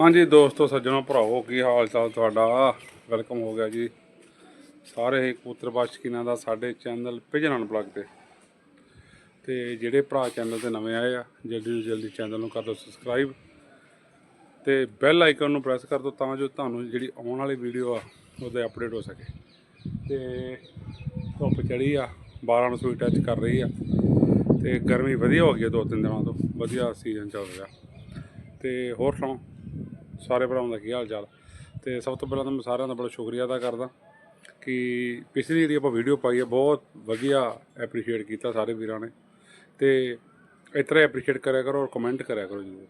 ਹਾਂਜੀ, ਦੋਸਤੋ, ਸੱਜਣੋ ਭਰਾਓ ਕੀ ਹਾਲ ਚਾਲ ਤੁਹਾਡਾ? ਵੈਲਕਮ ਹੋ ਗਿਆ ਜੀ। ਸਾਰੇ ਹੀ ਕਬੂਤਰ ਬਾਸ਼ਕੀਨਾਂ ਦਾ ਸਾਡੇ ਚੈਨਲ ਪਿਜਨਨ ਬਲੌਗ ਤੇ। ਤੇ ਜਿਹੜੇ ਭਰਾ ਚੈਨਲ ਤੇ ਨਵੇਂ ਆਏ ਆ, ਜਲਦੀ ਤੋਂ ਜਲਦੀ ਚੈਨਲ ਨੂੰ ਕਰ ਦਿਓ ਸਬਸਕ੍ਰਾਈਬ ਤੇ ਬੈਲ ਆਈਕਨ ਨੂੰ ਪ੍ਰੈਸ ਕਰ ਦਿਓ ਤਾਂ ਜੋ ਤੁਹਾਨੂੰ ਜਿਹੜੀ ਆਉਣ ਵਾਲੀ ਵੀਡੀਓ ਆ, ਉਹਦੇ ਅਪਡੇਟ ਹੋ ਸਕੇ। ਤੇ ਧੁੱਪ ਚੜੀ ਆ 12 ਨੂੰ ਸੂਈ ਟੱਚ ਕਰ ਰਹੀ ਆ। ਤੇ ਗਰਮੀ ਵਧੀਆ ਹੋ ਗਈ ਆ ਦੋ ਤਿੰਨ ਦਿਨਾਂ ਤੋਂ। ਵਧੀਆ ਸੀਜ਼ਨ ਚੱਲ ਰਿਹਾ। ਤੇ ਹੋਰ ਸੁਣਾਓ? ਸਾਰੇ ਭਰਾਵਾਂ ਦਾ ਕੀ ਹਾਲ ਚਾਲ? ਤੇ ਸਭ ਤੋਂ ਪਹਿਲਾਂ ਤਾਂ ਮੈਂ ਸਾਰਿਆਂ ਦਾ ਬੜਾ ਸ਼ੁਕਰੀਆ ਅਦਾ ਕਰਦਾ ਕਿ ਪਿਛਲੀ ਜਿਹੜੀ ਆਪਾਂ ਵੀਡੀਓ ਪਾਈ ਹੈ ਬਹੁਤ ਵਧੀਆ ਐਪਰੀਸ਼ੀਏਟ ਕੀਤਾ ਸਾਰੇ ਵੀਰਾਂ ਨੇ। ਤੇ ਇਸ ਤਰ੍ਹਾਂ ਐਪਰੀਸ਼ੀਏਟ ਕਰਿਆ ਕਰੋ ਔਰ ਕਮੈਂਟ ਕਰਿਆ ਕਰੋ ਜੀ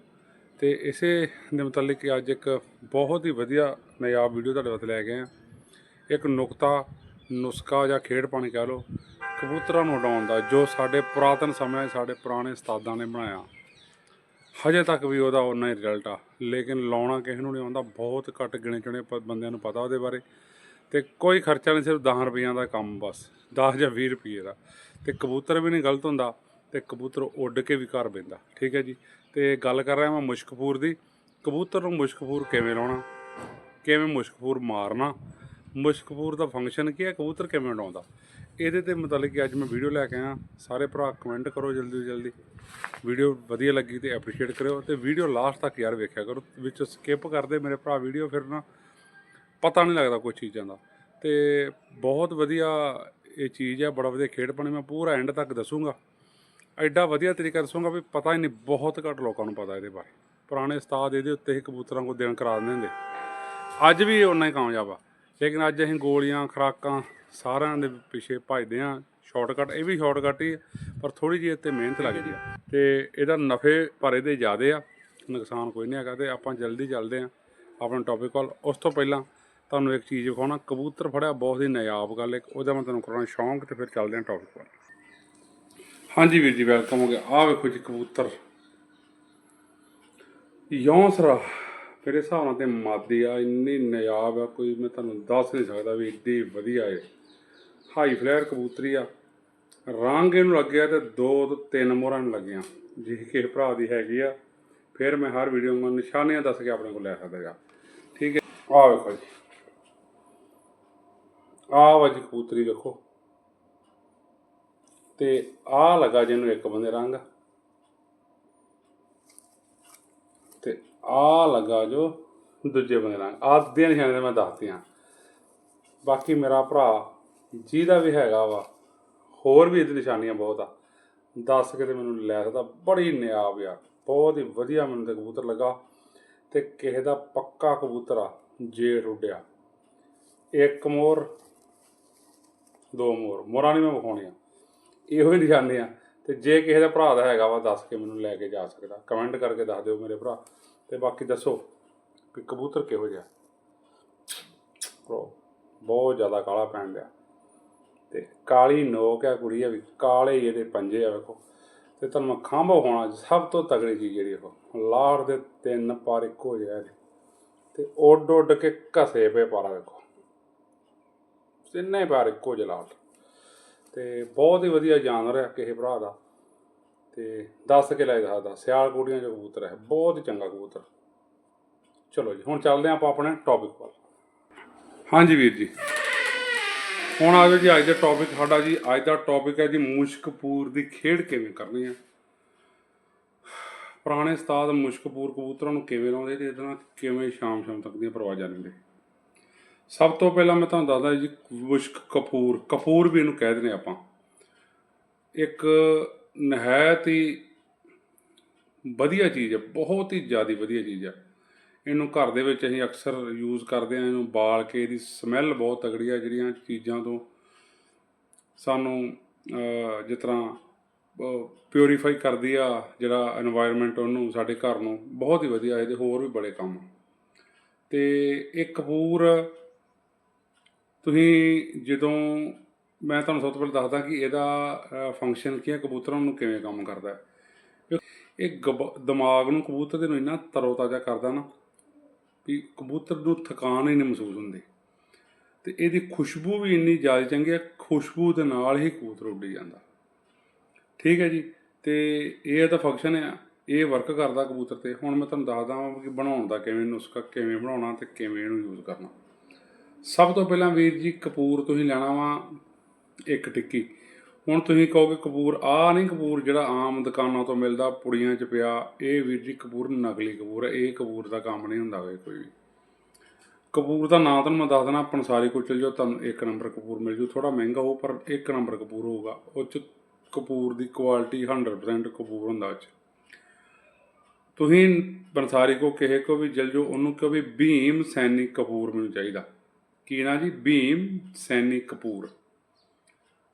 ਤੇ ਇਸੇ ਦੇ ਮੁਤਲਕ ਅੱਜ ਇੱਕ ਬਹੁਤ ਹੀ ਵਧੀਆ ਨਾਯਾਬ ਵੀਡੀਓ ਤੁਹਾਡੇ ਵਾਸਤੇ ਲੈ ਕੇ ਆਏ ਹਾਂ। ਇੱਕ ਨੁਕਤਾ, ਨੁਸਖਾ ਜਾਂ ਖੇਡ ਪਾਣੀ ਕਹਿ ਲਓ, ਕਬੂਤਰਾਂ ਨੂੰ ਉਡਾਉਣ ਦਾ, ਜੋ ਸਾਡੇ ਪੁਰਾਤਨ ਸਮਿਆਂ 'ਚ ਸਾਡੇ ਪੁਰਾਣੇ ਉਸਤਾਦਾਂ ਨੇ ਬਣਾਇਆ। ਹਜੇ ਤੱਕ ਵੀ ਉਹਦਾ ਉਨਾ ਹੀ ਰਿਜ਼ਲਟ ਆ। ਲੇਕਿਨ ਲਾਉਣਾ ਕਿਸੇ ਨੂੰ ਨਹੀਂ ਆਉਂਦਾ, ਬਹੁਤ ਘੱਟ ਗਿਣੇ ਚੁਣੇ ਬੰਦਿਆਂ ਨੂੰ ਪਤਾ ਉਹਦੇ ਬਾਰੇ। ਤੇ ਕੋਈ ਖਰਚਾ ਨਹੀਂ, ਸਿਰਫ 10 ਰੁਪਈਆਂ ਦਾ ਕੰਮ ਬਸ 10 ਜਾਂ 20 ਰੁਪਏ ਦਾ। ਤੇ ਕਬੂਤਰ ਵੀ ਨਹੀਂ ਗਲਤ ਹੁੰਦਾ, ਤੇ ਕਬੂਤਰ ਉੱਡ ਕੇ ਵੀ ਘਰ ਪੈਂਦਾ ਠੀਕ ਹੈ ਜੀ? ਤੇ ਗੱਲ ਕਰ ਰਿਹਾ ਮੈਂ ਮੁਸ਼ਕਪੂਰ ਦੀ। ਕਬੂਤਰ ਨੂੰ ਮੁਸ਼ਕਪੂਰ ਕਿਵੇਂ ਲਾਉਣਾ? ਕਿਵੇਂ ਮੁਸ਼ਕਪੂਰ ਮਾਰਨਾ? ਮੁਸ਼ਕਪੂਰ ਦਾ ਫੰਕਸ਼ਨ ਕੀ ਹੈ? ਕਬੂਤਰ ਕਿਵੇਂ ਉਡਾਉਂਦਾ? ਇਹਦੇ ਤੇ ਮੁਤਲਕ ਅੱਜ ਮੈਂ ਵੀਡੀਓ ਲੈ ਕੇ ਆਇਆ। ਸਾਰੇ ਭਰਾ ਕਮੈਂਟ ਕਰੋ ਜਲਦੀ ਤੋਂ ਜਲਦੀ। ਵੀਡੀਓ ਵਧੀਆ ਲੱਗੀ ਤੇ ਐਪਰੀਸ਼ੀਏਟ ਕਰਿਓ ਤੇ ਵੀਡੀਓ ਲਾਸਟ ਤੱਕ ਯਾਰ ਵੇਖਿਆ ਕਰੋ। ਵਿੱਚ ਸਕਿਪ ਕਰਦੇ ਮੇਰੇ ਭਰਾ ਵੀਡੀਓ ਫਿਰ ਨਾ ਪਤਾ ਨਹੀਂ ਲੱਗਦਾ ਕੋਈ ਚੀਜ਼ਾਂ ਦਾ। ਤੇ ਬਹੁਤ ਵਧੀਆ ਇਹ ਚੀਜ਼ ਹੈ ਬੜਾ ਵਧੀਆ ਖੇਡ ਪਾਣੀ ਮੈਂ ਪੂਰਾ ਐਂਡ ਤੱਕ ਦੱਸੂਗਾ। ਐਡਾ ਵਧੀਆ ਤਰੀਕਾ ਦੱਸੂਗਾ ਵੀ ਪਤਾ ਹੀ ਨਹੀਂ, ਬਹੁਤ ਘੱਟ ਲੋਕਾਂ ਨੂੰ ਪਤਾ ਇਹਦੇ ਬਾਰੇ। ਪੁਰਾਣੇ ਉਸਤਾਦ ਇਹਦੇ ਉੱਤੇ ਹੀ ਕਬੂਤਰਾਂ ਕੋ ਦਿਨ ਕਰਾ ਦਿੰਦੇ ਹੁੰਦੇ। ਅੱਜ ਵੀ ਉਹਨਾਂ ਹੀ ਕਾਮਯਾਬ ਆ। ਲੇਕਿਨ ਅੱਜ ਅਸੀਂ ਗੋਲੀਆਂ ਖਰਾਕਾਂ ਸਾਰਿਆਂ ਦੇ ਪਿੱਛੇ ਭਜਦੇ ਆ ਸ਼ਾਰਟਕਟ ਇਹ ਵੀ ਸ਼ਾਰਟਕਟ ਹੀ ਆ, ਪਰ ਥੋੜੀ ਜਿਹੀ ਤੇ ਮਿਹਨਤ ਲੱਗਦੀ ਆ। ਤੇ ਇਹਦਾ ਨਫੇ ਪਰ ਇਹਦੇ ਜ਼ਿਆਦੇ ਆ ਨੁਕਸਾਨ ਕੋਈ ਨਹੀਂ ਹੈਗਾ ਤੇ ਆਪਾਂ ਜਲਦੀ ਚੱਲਦੇ ਆ ਆਪਣੇ ਟੌਪਿਕ ਕੋਲ ਉਸ ਤੋਂ ਪਹਿਲਾਂ ਤੁਹਾਨੂੰ ਇੱਕ ਚੀਜ਼ ਵਿਖਾਉਣਾ ਕਬੂਤਰ ਫੜਿਆ ਬਹੁਤ ਹੀ ਨਾਯਾਬ ਗੱਲ ਇੱਕ ਉਹਦਾ ਮੈਂ ਤੁਹਾਨੂੰ ਕਰਾਉਣਾ ਸ਼ੌਂਕ ਤੇ ਫਿਰ ਚੱਲਦੇ ਆ ਟੌਪਿਕ ਕੋਲ ਹਾਂਜੀ ਵੀਰ ਜੀ ਵੈਲਕਮ ਹੋ ਗਿਆ। ਆਹ ਵੇਖੋ ਜੀ ਕਬੂਤਰ। ਯੌਂਸਰਾ। ਮੇਰੇ ਹਿਸਾਬ ਨਾਲ ਤੇ ਮਾਦੀ ਆ, ਇੰਨੀ ਨਾਯਾਬ ਆ, ਕੋਈ ਮੈਂ ਤੁਹਾਨੂੰ ਦੱਸ ਨਹੀਂ ਸਕਦਾ ਵੀ ਇੱਡੀ ਵਧੀਆ ਏ। ਹਾਈ ਫਲੇਅਰ ਕਬੂਤਰੀ ਆ। ਰੰਗ ਇਹਨੂੰ ਲੱਗਿਆ ਤੇ ਦੋ ਤੋਂ ਤਿੰਨ ਮੋਹਰਾਂ ਨੂੰ ਲੱਗੀਆਂ। ਜੇ ਕਿਸੇ ਭਰਾ ਦੀ ਹੈਗੀ ਆ, ਫਿਰ ਮੈਂ ਹਰ ਵੀਡੀਓ ਨੂੰ ਨਿਸ਼ਾਨੀਆਂ ਦੱਸ ਕੇ ਆਪਣੇ ਕੋਲ ਲੈ ਸਕਦਾ ਗਾ ਠੀਕ ਹੈ। ਆਹ ਵੇਖੋ ਜੀ। ਆਹ ਵਾ ਜੀ ਕਬੂਤਰੀ ਵੇਖੋ। ਤੇ ਆਹ ਲੱਗਾ ਜਿਹਨੂੰ ਇੱਕ ਬੰਦੇ ਰੰਗ। ਤੇ ਆ ਲੱਗਾ ਜੋ ਦੂਜੇ ਬੰਦੇ ਨਾਲ। ਆਹ ਦੀਆਂ ਨਿਸ਼ਾਨੀਆਂ ਮੈਂ ਦੱਸਤੀਆਂ। ਬਾਕੀ ਮੇਰਾ ਭਰਾ ਜਿਹਦਾ ਵੀ ਹੈਗਾ ਵਾ, ਹੋਰ ਵੀ ਇਹਦੀ ਨਿਸ਼ਾਨੀਆਂ ਬਹੁਤ ਆ। ਦੱਸ ਕੇ ਤੇ ਮੈਨੂੰ ਲੈ ਸਕਦਾ, ਬੜੀ ਨਿਆਬ ਆ, ਬਹੁਤ ਹੀ ਵਧੀਆ ਮੈਨੂੰ ਤੇ ਕਬੂਤਰ ਲੱਗਾ। ਤੇ ਕਿਸੇ ਦਾ ਪੱਕਾ ਕਬੂਤਰ ਆ ਜੇੜ ਉੱਡਿਆ ਇੱਕ ਮੋਰ, ਦੋ ਮੋਰ। ਮੋਰਾਂ ਨਹੀਂ ਮੈਂ ਵਿਖਾਉਣੀਆਂ। ਇਹੋ ਹੀ ਨਿਸ਼ਾਨੀਆਂ। ਤੇ ਜੇ ਕਿਸੇ ਦਾ ਭਰਾ ਦਾ ਹੈਗਾ ਵਾ, ਦੱਸ ਕੇ ਮੈਨੂੰ ਲੈ ਕੇ ਜਾ ਸਕਦਾ। ਕਮੈਂਟ ਕਰਕੇ ਦੱਸ ਦਿਓ ਮੇਰੇ ਭਰਾ। ਤੇ ਬਾਕੀ ਦੱਸੋ ਕਿ ਕਬੂਤਰ ਕਿਹੋ ਜਿਹਾ? ਬ్రో ਬਹੁਤ ਜ਼ਿਆਦਾ ਕਾਲਾ ਪੈਣ ਲਿਆ ਤੇ ਕਾਲੀ ਨੋਕ ਆ ਕੁੜੀ ਆ ਵੀ, ਕਾਲੇ ਹੀ ਇਹਦੇ ਪੰਜੇ ਆ ਵੇਖੋ। ਤੇ ਤੁਹਾਨੂੰ ਮੈਂ ਖੰਭ ਹੋਣਾ ਸਭ ਤੋਂ ਤਗੜੀ ਚੀਜ਼ ਜਿਹੜੀ ਉਹ ਲਾੜ ਦੇ ਤਿੰਨ ਪਰ ਇੱਕੋ ਜਿਹਾ ਇਹਦੇ। ਤੇ ਉੱਡ ਉੱਡ ਕੇ ਘਸੇ ਪਏ ਪਾਰਾ ਵੇਖੋ। ਤਿੰਨੇ ਪਰ ਇੱਕੋ ਜਿਹਾ ਲਾੜ। ਤੇ ਬਹੁਤ ਹੀ ਵਧੀਆ ਜਾਨਵਰ ਹੈ ਕਿਸੇ ਭਰਾ ਦਾ। ਤੇ ਦੱਸ ਕੇ ਲੈ ਸਕਦਾ ਸਿਆਲ ਕੋਟੀਆਂ ਜੋ ਕਬੂਤਰ ਹੈ, ਬਹੁਤ ਹੀ ਚੰਗਾ ਕਬੂਤਰ। ਚਲੋ ਜੀ, ਹੁਣ ਚੱਲਦੇ ਹਾਂ ਆਪਾਂ ਆਪਣੇ ਟੌਪਿਕ ਵੱਲ। ਹਾਂਜੀ ਵੀਰ ਜੀ। ਹੁਣ ਆ ਜਾਓ ਜੀ, ਅੱਜ ਦਾ ਟੌਪਿਕ ਸਾਡਾ ਜੀ, ਅੱਜ ਦਾ ਟੌਪਿਕ ਹੈ ਜੀ, ਮੁਸ਼ਕਪੂਰ ਦੀ ਖੇਡ ਕਿਵੇਂ ਕਰਨੀ ਹੈ? ਪੁਰਾਣੇ ਉਸਤਾਦ ਮੁਸ਼ਕਪੂਰ ਕਬੂਤਰਾਂ ਨੂੰ ਕਿਵੇਂ ਲਾਉਂਦੇ ਤੇ ਇਹਦੇ ਨਾਲ ਕਿਵੇਂ ਸ਼ਾਮ ਸ਼ਾਮ ਤੱਕ ਦੀਆਂ ਪਰਵਾਜ਼ਾਂ ਲੈਂਦੇ ਸਭ ਤੋਂ ਪਹਿਲਾਂ ਮੈਂ ਤੁਹਾਨੂੰ ਦੱਸਦਾ ਜੀ ਮੁਸ਼ਕ ਕਪੂਰ ਕਪੂਰ ਵੀ ਇਹਨੂੰ ਕਹਿ ਦਿੰਦੇ ਆਪਾਂ। ਇੱਕ ਨਹਾਇਤ ਹੀ ਵਧੀਆ ਚੀਜ਼ ਹੈ, ਬਹੁਤ ਹੀ ਜ਼ਿਆਦਾ ਵਧੀਆ ਚੀਜ਼ ਹੈ। ਇਹਨੂੰ ਘਰ ਦੇ ਵਿੱਚ ਅਸੀਂ ਅਕਸਰ ਯੂਜ਼ ਕਰਦੇ ਹਾਂ, ਇਹਨੂੰ ਬਾਲ ਕੇ ਇਹਦੀ ਸਮੈਲ ਬਹੁਤ ਤਗੜੀ ਆ ਜਿਹੜੀਆਂ ਚੀਜ਼ਾਂ ਤੋਂ ਸਾਨੂੰ ਜਿਸ ਤਰ੍ਹਾਂ ਪਿਉਰੀਫਾਈ ਕਰਦੀ ਆ ਜਿਹੜਾ এনवायरमेंट ਉਹਨੂੰ, ਸਾਡੇ ਘਰ ਨੂੰ, ਬਹੁਤ ਹੀ ਵਧੀਆ, ਇਹਦੇ ਹੋਰ ਵੀ ਬੜੇ ਕੰਮ ਤੇ ਇੱਕ ਕਪੂਰ ਤੁਸੀਂ ਜਦੋਂ ਮੈਂ ਤੁਹਾਨੂੰ ਸਭ ਤੋਂ ਪਹਿਲਾਂ ਦੱਸਦਾ ਕਿ ਇਹਦਾ ਫੰਕਸ਼ਨ ਕੀ ਹੈ, ਕਬੂਤਰਾਂ ਨੂੰ ਕਿਵੇਂ ਕੰਮ ਕਰਦਾ ਹੈ। ਇਹ ਗਬ- ਦਿਮਾਗ ਨੂੰ ਕਬੂਤਰ ਦੇ ਨੂੰ ਇੰਨਾ ਤਰੋਤਾਜ਼ਾ ਕਰਦਾ ਨਾ ਵੀ ਕਬੂਤਰ ਨੂੰ ਥਕਾਨ ਹੀ ਨਹੀਂ ਮਹਿਸੂਸ ਹੁੰਦੀ। ਤੇ ਇਹਦੀ ਖੁਸ਼ਬੂ ਵੀ ਇੰਨੀ ਜ਼ਿਆਦਾ ਚੰਗੀ ਹੈ, ਖੁਸ਼ਬੂ ਦੇ ਨਾਲ ਹੀ ਕਬੂਤਰ ਉੱਡੀ ਜਾਂਦਾ। ਠੀਕ ਹੈ ਜੀ, ਤੇ ਇਹ ਤਾਂ ਫੰਕਸ਼ਨ ਹੈ ਇਹ ਵਰਕ ਕਰਦਾ ਕਬੂਤਰ ਤੇ। ਹੁਣ ਮੈਂ ਤੁਹਾਨੂੰ ਦੱਸਦਾ ਹਾਂ ਕਿ ਬਣਾਉਣ ਦਾ ਕਿਵੇਂ ਨੁਸਖਾ, ਕਿਵੇਂ ਬਣਾਉਣਾ ਤੇ ਕਿਵੇਂ ਇਹਨੂੰ ਯੂਜ਼ ਕਰਨਾ। ਸਭ ਤੋਂ ਪਹਿਲਾਂ ਵੀਰ ਜੀ, ਕਪੂਰ ਤੁਸੀਂ ਲੈਣਾ ਵਾ। ਇੱਕ ਟਿੱਕੀ। ਹੁਣ ਤੁਸੀਂ ਕਹੋਗੇ ਕਪੂਰ ਆ ਨਹੀਂ ਕਪੂਰ ਜਿਹੜਾ ਆਮ ਦੁਕਾਨਾਂ ਤੋਂ ਮਿਲਦਾ, ਪੁੜੀਆਂ 'ਚ ਪਿਆ, ਇਹ ਵੀਰ ਜੀ ਕਪੂਰ ਨਕਲੀ ਕਪੂਰ ਹੈ, ਇਹ ਕਪੂਰ ਦਾ ਕੰਮ ਨਹੀਂ ਹੁੰਦਾ ਵੇ ਕੋਈ ਵੀ। ਕਪੂਰ ਦਾ ਨਾਂ ਤੁਹਾਨੂੰ ਮੈਂ ਦੱਸ ਦੇਣਾ ਪੰਸਾਰੀ ਕੋਲ ਚਲ ਜਾਓ, ਤੁਹਾਨੂੰ ਇੱਕ ਨੰਬਰ ਕਪੂਰ ਮਿਲ ਜੂ। ਥੋੜਾ ਮਹਿੰਗਾ ਹੋਊ, ਪਰ ਇੱਕ ਨੰਬਰ ਕਪੂਰ ਹੋਊਗਾ। ਉਹ 'ਚ ਕਪੂਰ ਦੀ ਕੁਆਲਿਟੀ 100% ਕਪੂਰ ਹੁੰਦਾ ਉਹ 'ਚ। ਤੁਸੀਂ ਪੰਸਾਰੀ ਕੋ ਕਿਸੇ ਕੋ ਵੀ ਜਲ ਜਾਓ, ਉਹਨੂੰ ਕਹੋ ਵੀ ਭੀਮ ਸੈਨੀ ਕਪੂਰ ਮੈਨੂੰ ਚਾਹੀਦਾ। ਕੀ ਨਾ ਜੀ? ਭੀਮ ਸੈਨੀ ਕਪੂਰ।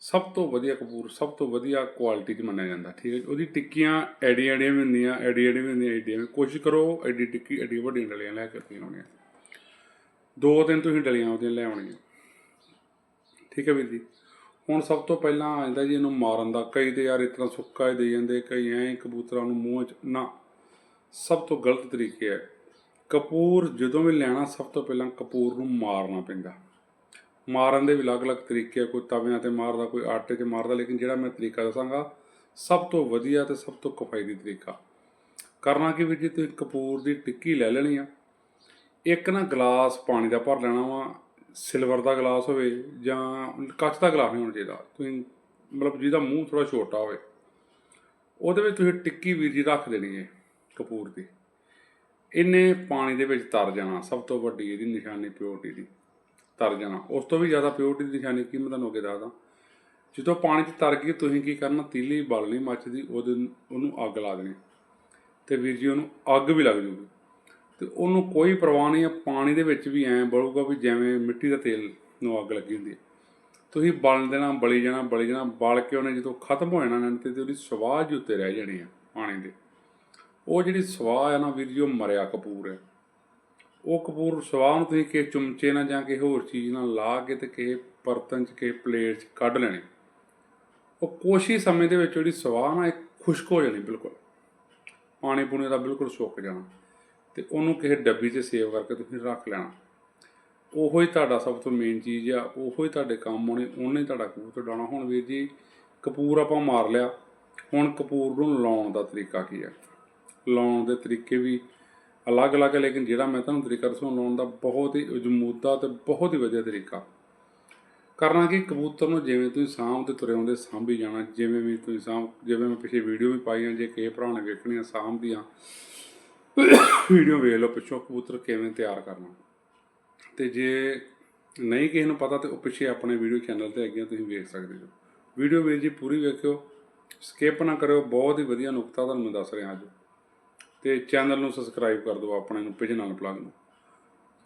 ਸਭ ਤੋਂ ਵਧੀਆ ਕਪੂਰ, ਸਭ ਤੋਂ ਵਧੀਆ ਕੁਆਲਿਟੀ 'ਚ ਮੰਨਿਆ ਜਾਂਦਾ, ਠੀਕ ਹੈ ਜੀ। ਉਹਦੀ ਟਿੱਕੀਆਂ ਐਡੀ ਐਡੀਆਂ ਵੀ ਹੁੰਦੀਆਂ ਐਡੀ ਐਡੀ ਵੀ ਹੁੰਦੀਆਂ ਐਡੀ ਵੀ। ਕੋਸ਼ਿਸ਼ ਕਰੋ ਐਡੀ ਟਿੱਕੀ ਐਡੀ ਵੱਡੀ ਡਲੀਆਂ ਲੈ ਕੇ ਤੁਸੀਂ ਆਉਣੀਆਂ। ਦੋ ਤਿੰਨ ਤੁਸੀਂ ਡਲੀਆਂ ਉਹਦੀਆਂ ਲੈ ਆਉਣੀਆਂ। ਠੀਕ ਹੈ ਵੀਰ ਜੀ। ਹੁਣ ਸਭ ਤੋਂ ਪਹਿਲਾਂ ਆ ਜਾਂਦਾ ਜੀ ਇਹਨੂੰ ਮਾਰਨ ਦਾ। ਕਈ ਤੇ ਯਾਰ ਇਸ ਤਰ੍ਹਾਂ ਸੁੱਕਾ ਹੀ ਦੇ ਜਾਂਦੇ, ਕਈ ਐਂ ਕਬੂਤਰਾਂ ਨੂੰ ਮੂੰਹ 'ਚ। ਨਾ, ਸਭ ਤੋਂ ਗਲਤ ਤਰੀਕੇ ਹੈ। ਕਪੂਰ ਜਦੋਂ ਵੀ ਲੈਣਾ, ਸਭ ਤੋਂ ਪਹਿਲਾਂ ਕਪੂਰ ਨੂੰ ਮਾਰਨਾ ਪੈਂਦਾ। ਮਾਰਨ ਦੇ ਵੀ ਅਲੱਗ-ਅਲੱਗ ਤਰੀਕੇ ਆ, ਕੋਈ ਤਵਿਆਂ ਤੇ ਮਾਰਦਾ, ਕੋਈ ਆਟੇ 'ਤੇ ਮਾਰਦਾ, ਲੇਕਿਨ ਜਿਹੜਾ ਮੈਂ ਤਰੀਕਾ ਦੱਸਾਂਗਾ, ਸਭ ਤੋਂ ਵਧੀਆ ਤੇ ਸਭ ਤੋਂ ਕਿਫਾਇਤੀ ਤਰੀਕਾ। ਕਰਨਾ ਕਿ ਵੀਰ ਜੀ, ਤੁਸੀਂ ਕਪੂਰ ਦੀ ਟਿੱਕੀ ਲੈ ਲੈਣੀ ਆ। ਇੱਕ ਨਾ ਗਲਾਸ ਪਾਣੀ ਦਾ ਭਰ ਲੈਣਾ ਵਾ, ਸਿਲਵਰ ਦਾ ਗਲਾਸ ਹੋਵੇ ਜਾਂ ਕੱਚ ਦਾ ਗਲਾਸ ਨਹੀਂ ਹੋਣਾ ਚਾਹੀਦਾ। ਤੁਸੀਂ ਮਤਲਬ ਜਿਹਦਾ ਮੂੰਹ ਥੋੜਾ ਛੋਟਾ ਹੋਵੇ, ਉਹਦੇ ਵਿੱਚ ਤੁਸੀਂ ਟਿੱਕੀ ਵੀਰ ਜੀ ਰੱਖ ਦੇਣੀ ਹੈ ਕਪੂਰ ਦੀ। ਇਹਨੇ ਪਾਣੀ ਦੇ ਵਿੱਚ ਤਰ ਜਾਣਾ, ਸਭ ਤੋਂ ਵੱਡੀ ਇਹਦੀ ਨਿਸ਼ਾਨੀ ਪਿਓਰਟੀ ਦੀ। ਤਰ ਜਾਣਾ। ਉਸ ਤੋਂ ਵੀ ਜ਼ਿਆਦਾ ਪਿਓਰਟੀ ਦੀ ਨਿਸ਼ਾਨੀ ਕੀ ਮੈਂ ਤੁਹਾਨੂੰ ਅੱਗੇ ਦੱਸਦਾ। ਜਦੋਂ ਪਾਣੀ 'ਚ ਤਰ ਗਈ, ਤੁਸੀਂ ਕੀ ਕਰਨਾ? ਤੀਲੀ ਬਾਲਣੀ ਮੱਚਦੀ, ਉਹਦੇ ਉਹਨੂੰ ਅੱਗ ਲਾ ਦੇਣੀ। ਤੇ ਵੀਰ ਜੀ, ਉਹਨੂੰ ਅੱਗ ਵੀ ਲੱਗ ਜੂਗੀ। ਤੇ ਉਹਨੂੰ ਕੋਈ ਪਰਵਾਹ ਨਹੀਂ ਆ, ਪਾਣੀ ਦੇ ਵਿੱਚ ਵੀ ਐਂ ਬਲੂਗਾ ਵੀ ਜਿਵੇਂ ਮਿੱਟੀ ਦਾ ਤੇਲ ਨੂੰ ਅੱਗ ਲੱਗੀ ਹੁੰਦੀ ਹੈ। ਤੁਸੀਂ ਬਲ ਦੇਣਾ, ਬਲੀ ਜਾਣਾ ਬਲੀ ਜਾਣਾ, ਬਲ ਕੇ ਉਹਨੇ ਜਦੋਂ ਖਤਮ ਹੋ ਜਾਣਾ ਨਾ, ਤੇ ਉਹਦੀ ਸਵਾਹ ਜੀ ਉੱਤੇ ਰਹਿ ਜਾਣੀ ਆ ਪਾਣੀ ਦੇ। ਉਹ ਜਿਹੜੀ ਸਵਾਹ ਆ ਨਾ ਵੀਰ ਜੀ, ਉਹ ਮਰਿਆ ਕਪੂਰ ਹੈ ਉਹ ਕਪੂਰ ਸਵਾਹ ਨੂੰ ਤੁਸੀਂ ਕਿਸੇ ਚਮਚੇ ਨਾਲ ਜਾਂ ਕਿਸੇ ਹੋਰ ਚੀਜ਼ ਨਾਲ ਲਾ ਕੇ ਤੇ ਕਿਸੇ ਬਰਤਨ 'ਚ, ਕਿਸੇ ਪਲੇਟ 'ਚ ਕੱਢ ਲੈਣੀ। ਉਹ ਕੁਛ ਹੀ ਸਮੇਂ ਦੇ ਵਿੱਚ ਜਿਹੜੀ ਸਵਾਹ ਨਾ, ਇਹ ਖੁਸ਼ਕ ਹੋ ਜਾਣੀ ਬਿਲਕੁਲ। ਪਾਣੀ ਪੂਣੀ ਦਾ ਬਿਲਕੁਲ ਸੁੱਕ ਜਾਣਾ। ਤੇ ਉਹਨੂੰ ਕਿਸੇ ਡੱਬੀ 'ਚ ਸੇਵ ਕਰਕੇ ਤੁਸੀਂ ਰੱਖ ਲੈਣਾ। ਉਹੋ ਹੀ ਤੁਹਾਡਾ ਸਭ ਤੋਂ ਮੇਨ ਚੀਜ਼ ਆ, ਉਹੋ ਹੀ ਤੁਹਾਡੇ ਕੰਮ ਆਉਣੇ, ਉਹਨੇ ਤੁਹਾਡਾ ਕਬੂਤਰ ਡਾਉਣਾ ਹੁਣ ਵੀਰ ਜੀ, ਕਪੂਰ ਆਪਾਂ ਮਾਰ ਲਿਆ। ਹੁਣ ਕਪੂਰ ਨੂੰ ਲਾਉਣ ਦਾ ਤਰੀਕਾ ਕੀ ਹੈ ਲਾਉਣ ਦੇ ਤਰੀਕੇ ਵੀ ਅਲੱਗ-ਅਲੱਗ ਹੈ ਲੇਕਿਨ ਜਿਹੜਾ ਮੈਂ ਤੁਹਾਨੂੰ ਤਰੀਕਾ ਦੱਸੂ ਲਾਉਣ ਦਾ ਬਹੁਤ ਹੀ ਅਜਮੂਦਾ ਤੇ ਬਹੁਤ ਹੀ ਵਧੀਆ ਤਰੀਕਾ। ਕਰਨਾ ਕਿ, ਕਬੂਤਰ ਨੂੰ ਜਿਵੇਂ ਤੁਸੀਂ ਸਾਂਭ ਤੇ ਤੁਰੇ ਆਉਂਦੇ ਸਾਂਭੀ ਜਾਣਾ, ਜਿਵੇਂ ਵੀ ਤੁਸੀਂ ਸਾਂਭ, ਜਿਵੇਂ ਮੈਂ ਪਿਛੇ ਵੀਡੀਓ ਵੀ ਪਾਈਆਂ ਜੇ ਕਿਸੇ ਭਰਾ ਨੇ ਵੇਖਣੀਆਂ ਸਾਂਭ ਦੀਆਂ ਵੀਡੀਓ ਵੇਖ ਲਓ ਪਿੱਛੋਂ, ਕਬੂਤਰ ਕਿਵੇਂ ਤਿਆਰ ਕਰਨਾ। ਤੇ ਜੇ ਨਹੀਂ ਕਿਸੇ ਨੂੰ ਪਤਾ, ਤੇ ਉਹ ਪਿੱਛੇ ਆਪਣੇ ਵੀਡੀਓ ਚੈਨਲ ਤੇ ਹੈਗੀਆਂ, ਤੁਸੀਂ ਵੇਖ ਸਕਦੇ ਹੋ। ਵੀਡੀਓ ਵੇਖ ਜੀ, ਪੂਰੀ ਵੇਖਿਓ। ਸਕਿਪ ਨਾ ਕਰਿਓ, ਬਹੁਤ ਹੀ ਵਧੀਆ ਨੁਕਤਾ ਤੁਹਾਨੂੰ ਮੈਂ ਦੱਸ ਰਿਹਾ ਅੱਜ। ਤੇ ਚੈਨਲ ਨੂੰ ਸਬਸਕ੍ਰਾਈਬ ਕਰ ਦਿਓ ਆਪਣੇ ਨੂੰ ਪਿਜਨਲ ਪਲੱਗ ਨੂੰ।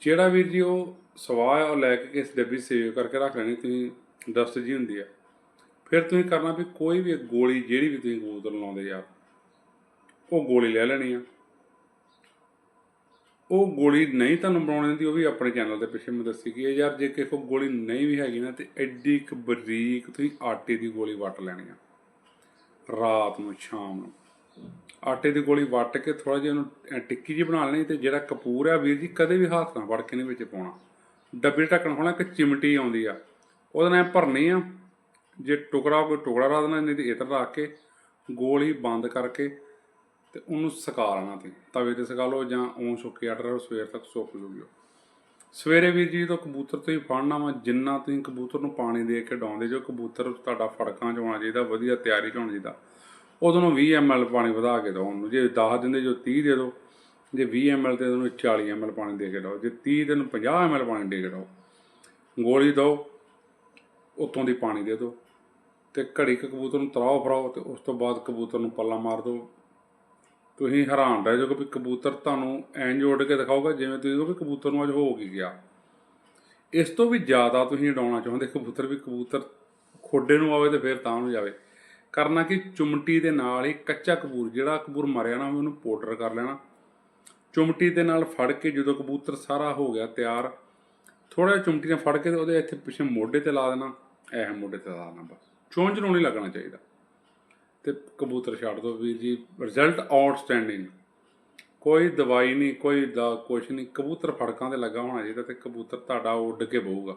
ਜਿਹੜਾ ਵੀਰ ਜੀ ਉਹ ਸਵਾਹ ਹੈ ਉਹ ਲੈ ਕੇ ਇਸ ਡੱਬੀ ਸੇਵ ਕਰਕੇ ਰੱਖ ਲੈਣੀ, ਤੁਸੀਂ ਡਸਟ ਜੀ ਹੁੰਦੀ ਹੈ ਫਿਰ ਤੁਸੀਂ ਕਰਨਾ ਵੀ ਕੋਈ ਵੀ ਗੋਲੀ, ਜਿਹੜੀ ਵੀ ਤੁਸੀਂ ਕਬੂਤਰ ਲਾਉਂਦੇ ਯਾਰ ਉਹ ਗੋਲੀ ਲੈ ਲੈਣੀ ਆ। ਉਹ ਗੋਲੀ ਨਹੀਂ ਤੁਹਾਨੂੰ ਬਣਾਉਣੀ ਹੁੰਦੀ, ਉਹ ਵੀ ਆਪਣੇ ਚੈਨਲ ਦੇ ਪਿੱਛੇ ਮੈਂ ਦੱਸੀ ਕਿ ਯਾਰ ਜੇ ਕਿਸੇ ਕੋਲ ਗੋਲੀ ਨਹੀਂ ਵੀ ਹੈਗੀ ਨਾ, ਤੇ ਐਡੀ ਇੱਕ ਬਰੀਕ ਤੁਸੀਂ ਆਟੇ ਦੀ ਗੋਲੀ ਵੱਟ ਲੈਣੀ ਆ, ਰਾਤ ਨੂੰ, ਸ਼ਾਮ ਨੂੰ। ਆਟੇ ਦੀ ਗੋਲੀ ਵੱਟ ਕੇ ਥੋੜਾ ਜਿਹਾ ਉਹਨੂੰ ਟਿੱਕੀ ਜੀ ਬਣਾ ਲੈਣੀ ਤੇ ਜਿਹੜਾ ਕਪੂਰ ਆ ਵੀਰ ਜੀ ਕਦੇ ਵੀ ਹੱਥ ਨਾ ਵੜ ਕੇ ਨਹੀਂ ਵਿੱਚ ਪਾਉਣਾ। ਡੱਬੇ ਢੱਕਣ ਹੋਣਾ ਇੱਕ ਚਿਮਟੀ ਆਉਂਦੀ ਆ। ਉਹਦੇ ਨਾਲ ਭਰਨੀ ਆ। ਜੇ ਟੁਕੜਾ ਕੋਈ ਟੁਕੜਾ ਰੱਖ ਦੇਣਾ, ਨਹੀਂ ਤੇ ਇਤਰ ਰੱਖ ਕੇ ਗੋਲੀ ਬੰਦ ਕਰਕੇ ਤੇ ਉਹਨੂੰ ਸੁਕਾ ਲੈਣਾ ਤੇ। ਤਵੇ ਤੇ ਸੁਕਾ ਲਓ ਜਾਂ ਉਹ ਸੁੱਕੇ ਆਟਾ ਰਹੋ ਸਵੇਰ ਤੱਕ ਸੁੱਕ ਜੂਗੀ ਸਵੇਰੇ ਵੀਰ ਜੀ ਤੋਂ ਕਬੂਤਰ ਤੁਸੀਂ ਫੜਨਾ ਵਾ, ਜਿੰਨਾ ਤੁਸੀਂ ਕਬੂਤਰ ਨੂੰ ਪਾਣੀ ਦੇ ਕੇ ਡਾਉਂਦੇ ਜੋ ਕਬੂਤਰ ਤੁਹਾਡਾ ਫੜਕਾਂ 'ਚ ਹੋਣਾ ਚਾਹੀਦਾ, ਵਧੀਆ ਤਿਆਰੀ 'ਚ ਹੋਣਾ ਚਾਹੀਦਾ। ਉਦੋਂ ਨੂੰ 20 ml ਪਾਣੀ ਵਧਾ ਕੇ ਦਿਓ ਉਹਨੂੰ। ਜੇ 10 ਦਿੰਦੇ, ਜੋ 30 ਦੇ ਦਿਓ। ਜੇ 20 ml ਤੇ ਉਹਨੂੰ 40 ml ਪਾਣੀ ਦੇ ਕੇ ਦਿਓ। ਜੇ 30 ਤੇ ਉਹਨੂੰ 50 ml ਪਾਣੀ ਦੇ ਕੇ ਦਿਓ। ਗੋਲੀ ਦਿਓ ਉਤੋਂ ਦੀ ਪਾਣੀ ਦੇ ਦਿਓ। ਤੇ ਘੜੀ ਕੁ ਕਬੂਤਰ ਨੂੰ ਤਰਾਓ ਫਰਾਓ ਤੇ ਉਸ ਤੋਂ ਬਾਅਦ ਕਬੂਤਰ ਨੂੰ ਪੱਲਾ ਮਾਰ ਦਿਓ। ਤੁਸੀਂ ਹੈਰਾਨ ਰਹਿ ਜਾਓਗੇ ਵੀ ਕਬੂਤਰ ਤੁਹਾਨੂੰ ਐਂ ਜੋੜ ਕੇ ਦਿਖਾਊਗਾ ਜਿਵੇਂ ਤੁਸੀਂ ਕਹੋਗੇ ਕਬੂਤਰ ਨੂੰ ਅੱਜ ਹੋ ਕੀ ਗਿਆ। ਇਸ ਤੋਂ ਵੀ ਜ਼ਿਆਦਾ ਤੁਸੀਂ ਉਡਾਉਣਾ ਚਾਹੁੰਦੇ ਕਬੂਤਰ ਵੀ ਕਬੂਤਰ ਖੋਡੇ ਨੂੰ ਆਵੇ ਤੇ ਫਿਰ ਤਾਂ ਨੂੰ ਜਾਵੇ। ਕਰਨਾ ਕਿ ਚੁੰਮਟੀ ਦੇ ਨਾਲ ਹੀ ਕੱਚਾ ਕਬੂਰ ਜਿਹੜਾ ਕਬੂਰ ਮਰਿਆ ਨਾ ਹੋਵੇ, ਉਹਨੂੰ ਪਾਊਡਰ ਕਰ ਲੈਣਾ। ਚੁੰਮਟੀ ਦੇ ਨਾਲ ਫੜ ਕੇ ਜਦੋਂ ਕਬੂਤਰ ਸਾਰਾ ਹੋ ਗਿਆ ਤਿਆਰ ਥੋੜਾ ਜਿਹਾ ਚੁੰਮਟੀ ਨਾਲ ਫੜ ਕੇ ਤੇ ਉਹਦੇ ਇੱਥੇ ਪਿੱਛੇ ਮੋਢੇ ਤੇ ਲਾ ਦੇਣਾ। ਇਹ ਮੋਢੇ ਤੇ ਲਾ ਦੇਣਾ ਬਸ। ਚੁੰਝ ਨੂੰ ਨਹੀਂ ਲੱਗਣਾ ਚਾਹੀਦਾ। ਤੇ ਕਬੂਤਰ ਛੱਡ ਦੋ ਵੀਰ ਜੀ। ਰਿਜ਼ਲਟ ਆਊਟਸਟੈਂਡਿੰਗ ਕੋਈ ਦਵਾਈ ਨਹੀਂ, ਕੋਈ ਦਾ ਕੁਛ ਨਹੀਂ। ਕਬੂਤਰ ਫੜਕਾਂ ਤੇ ਲੱਗਾ ਹੋਣਾ ਚਾਹੀਦਾ ਤੇ ਕਬੂਤਰ ਤੁਹਾਡਾ ਉੱਡ ਕੇ ਬਹੂਗਾ।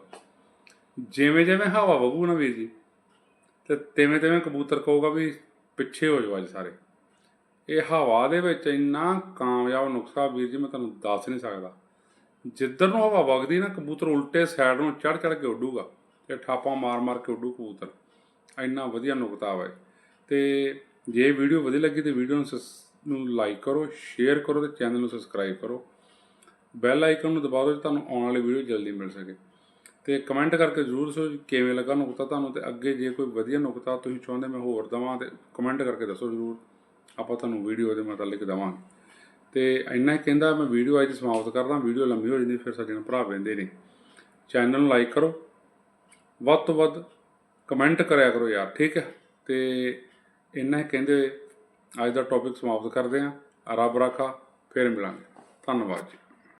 ਜਿਵੇਂ ਜਿਵੇਂ ਹਵਾ ਵਗੂ ਨਾ ਵੀਰ ਜੀ। ਤੇ ਤਿਵੇਂ ਤਿਵੇਂ ਕਬੂਤਰ ਕਹੂਗਾ ਵੀ ਪਿੱਛੇ ਹੋ ਜਾਓ ਅੱਜ ਸਾਰੇ। ਇਹ ਹਵਾ ਦੇ ਵਿੱਚ ਇੰਨਾ ਕਾਮਯਾਬ ਨੁਕਸਾ ਵੀਰ ਜੀ, ਮੈਂ ਤੁਹਾਨੂੰ ਦੱਸ ਨਹੀਂ ਸਕਦਾ। ਜਿੱਧਰ ਨੂੰ ਹਵਾ ਵਗਦੀ ਨਾ, ਕਬੂਤਰ ਉਲਟੇ ਸਾਈਡ ਨੂੰ ਚੜ ਚੜ ਕੇ ਉੱਡੂਗਾ ਤੇ ਠਾਪਾਂ ਮਾਰ ਮਾਰ ਕੇ ਉੱਡੂ ਕਬੂਤਰ। ਇੰਨਾ ਵਧੀਆ ਨੁਕਤਾ ਵਾ ਇਹ। ਤੇ ਜੇ ਵੀਡੀਓ ਵਧੀਆ ਲੱਗੀ ਤੇ ਵੀਡੀਓ ਨੂੰ ਸਸ- ਨੂੰ ਲਾਈਕ ਕਰੋ ਸ਼ੇਅਰ ਕਰੋ ਤੇ ਚੈਨਲ ਨੂੰ ਸਬਸਕ੍ਰਾਈਬ ਕਰੋ। ਬੈਲ ਆਈਕਨ ਨੂੰ ਦਬਾ ਦਿਓ ਜੇ ਤੁਹਾਨੂੰ ਆਉਣ ਵਾਲੀ ਵੀਡੀਓ ਜਲਦੀ ਮਿਲ ਸਕੇ। ਤੇ ਕਮੈਂਟ ਕਰਕੇ ਜ਼ਰੂਰ ਦੱਸੋ ਜੀ ਕਿਵੇਂ ਲੱਗਾ ਨੁਕਤਾ ਤੁਹਾਨੂੰ ਤੇ ਅੱਗੇ ਜੇ ਕੋਈ ਵਧੀਆ ਨੁਕਤਾ ਤੁਸੀਂ ਚਾਹੁੰਦੇ ਮੈਂ ਹੋਰ ਦਵਾਂ ਤੇ ਕਮੈਂਟ ਕਰਕੇ ਦੱਸੋ ਜ਼ਰੂਰ, ਆਪਾਂ ਤੁਹਾਨੂੰ ਵੀਡੀਓ ਦੇ ਮੁਤਲਕ ਦੇਵਾਂਗੇ। ਤੇ ਇੰਨਾ ਹੀ ਕਹਿੰਦਾ ਮੈਂ ਵੀਡੀਓ ਅੱਜ ਸਮਾਪਤ ਕਰਦਾ ਵੀਡੀਓ ਲੰਮੀ ਹੋ ਜਾਂਦੀ ਫਿਰ ਸੱਜਣ ਭਰਾ ਪੈਂਦੇ ਨੇ। ਚੈਨਲ ਨੂੰ ਲਾਈਕ ਕਰੋ, ਵੱਧ ਤੋਂ ਵੱਧ ਕਮੈਂਟ ਕਰਿਆ ਕਰੋ ਯਾਰ, ਠੀਕ ਹੈ? ਤੇ ਇੰਨਾ ਹੀ ਕਹਿੰਦੇ ਅੱਜ ਦਾ ਟੌਪਿਕ ਸਮਾਪਤ ਕਰਦੇ ਹਾਂ, ਰੱਬ ਰਾਖਾ, ਫਿਰ ਮਿਲਾਂਗੇ। ਧੰਨਵਾਦ ਜੀ।